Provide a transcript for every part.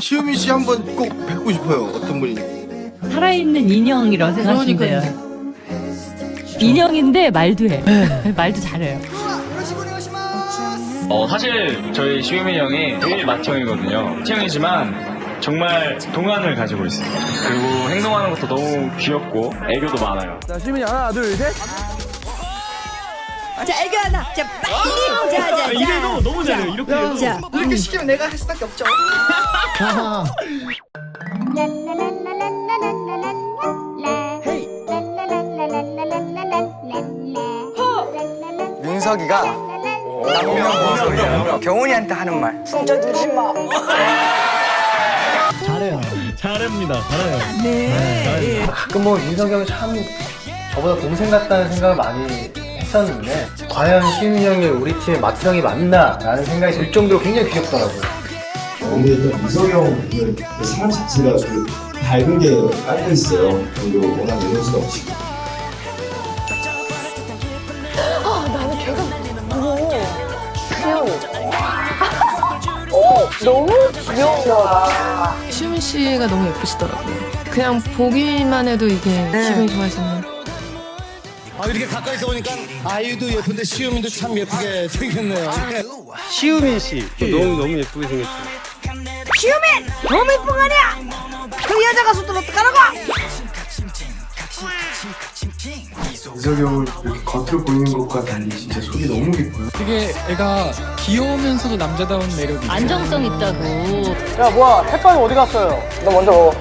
시우미 씨 한번 꼭 뵙고 싶어요. 어떤 분인지. 살아있는 인형이라고 생각하시면 돼요. 인형인데 말도 해. 말도 잘해요. 어, 사실 저희 시우미 형이 제일 맏형이거든요. 형이지만 정말 동안을 가지고 있어요. 그리고 행동하는 것도 너무 귀엽고 애교도 많아요. 자, 시민이 하나, 둘, 셋. 자, 이거 하나. 자, 빨리. 자, 자, 자. 이게 너무, 너무 잘해요. 이렇게. 자, 이렇게 시키면 내가 할 수밖에 없죠. 민석이가 남편 민석이야. 경훈이한테 하는 말. 잘합니다. 잘해요. 네. 가끔 뭐 민석이 형이 참 저보다 동생 같다는 생각을 많이 했었는데 과연 시윤이 형이 우리 팀의 마트 형이 맞나? 라는 생각이 들 정도로 굉장히 귀엽더라고요. 이석이 형은 그 사람 자체가 그 밝은 게 깔려 있어요. 그리고 워낙 에너지가 없이. 시훈 씨가 너무 예쁘시더라고요. 그냥 보기만 해도 이게 기분이 좋아지는. 아 이렇게 가까이서 보니까 아이도 예쁜데 시우민도 참 예쁘게 생겼네요. 시우민 씨. 너무 너무 예쁘게 생겼죠. 시우민! 너무 이쁜 거 아니야? 그 여자 가수들 어떡하라고? 형을 이렇게 겉으로 보이는 것과 달리 진짜 속이 너무 깊어요. 되게 애가 귀여우면서도 남자다운 매력이 있어요. 안정성 있다고. 야, 뭐야. 햇반이 어디 갔어요? 너 먼저 먹어.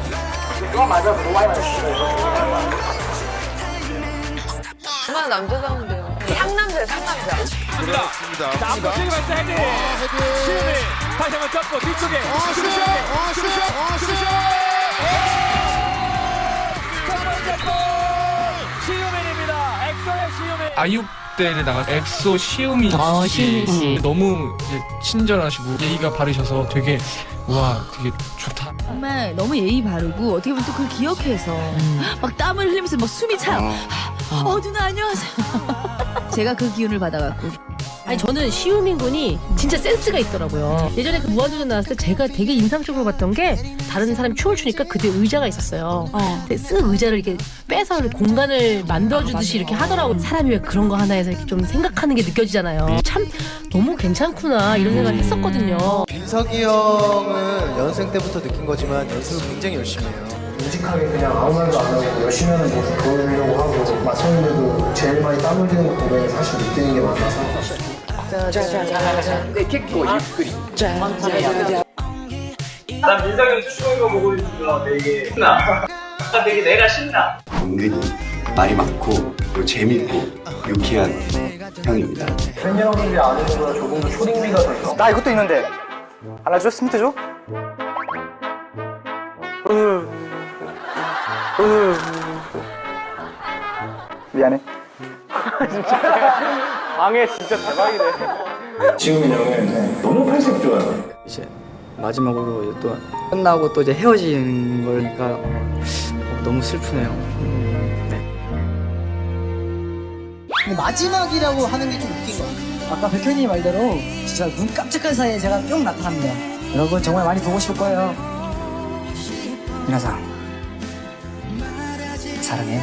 정말 남자다운데요. 상남자예요, 상남자. 앞쪽에 봤어, 헤드. 시우민. 다시 한번 잡고 뒤쪽에. 슈슈슈슈 시우민입니다. 엑소의 시우민. 아육대에 나가 엑소 시우미 어, 씨. 시우미 씨. 너무 이제 친절하시고 예의가 바르셔서 되게 와 되게 좋다. 정말 너무 예의 바르고 어떻게 보면 또 그걸 기억해서 막 땀을 흘리면서 막 숨이 차요. 어, 누나 안녕하세요. 제가 그 기운을 받아갖고 아니 저는 시우민 군이 진짜 센스가 있더라고요. 예전에 그 무한도전 나왔을 때 제가 되게 인상적으로 봤던 게 다른 사람이 춤을 추니까 그때 의자가 있었어요. 근데 쓱 의자를 이렇게 빼서 이렇게 공간을 만들어주듯이 이렇게 하더라고. 사람이 왜 그런 거 하나에서 이렇게 좀 생각하는 게 느껴지잖아요. 참 너무 괜찮구나 이런 생각을 했었거든요. 민석이 형은 연생 때부터 느낀 거지만 연습을 굉장히 열심히 해요. 묵직하게 그냥 아무 말도 안 하고 열심히 하는 모습 보여주려고 하고 맞섰는데도 제일 많이 땀 흘리는 거 보면 사실 느끼는 게 많아서 난 민석이 추운 거 보고 있으면 되게 신나. 되게 내가 신나. 은근히 말이 많고 그리고 재밌고 유쾌한 형입니다. 팬 여러분들이 아는 것보다 조금 더 초딩미가 더 있어. 나 이것도 있는데. 하나 줘? 스미트 줘? 으. 으. 미안해. 진짜. 방해 진짜 대박이네. 지금 형은 너무 팔색 좋아요. 이제 마지막으로 또 끝나고 또 이제 헤어지는 거니까 어, 너무 슬프네요. 마지막이라고 하는 게 좀 웃긴 것 같아요. 아까 백현이 말대로 진짜 눈 깜짝한 사이에 제가 뿅 나타납니다. 여러분 정말 많이 보고 싶을 거예요. 미나상 사랑해.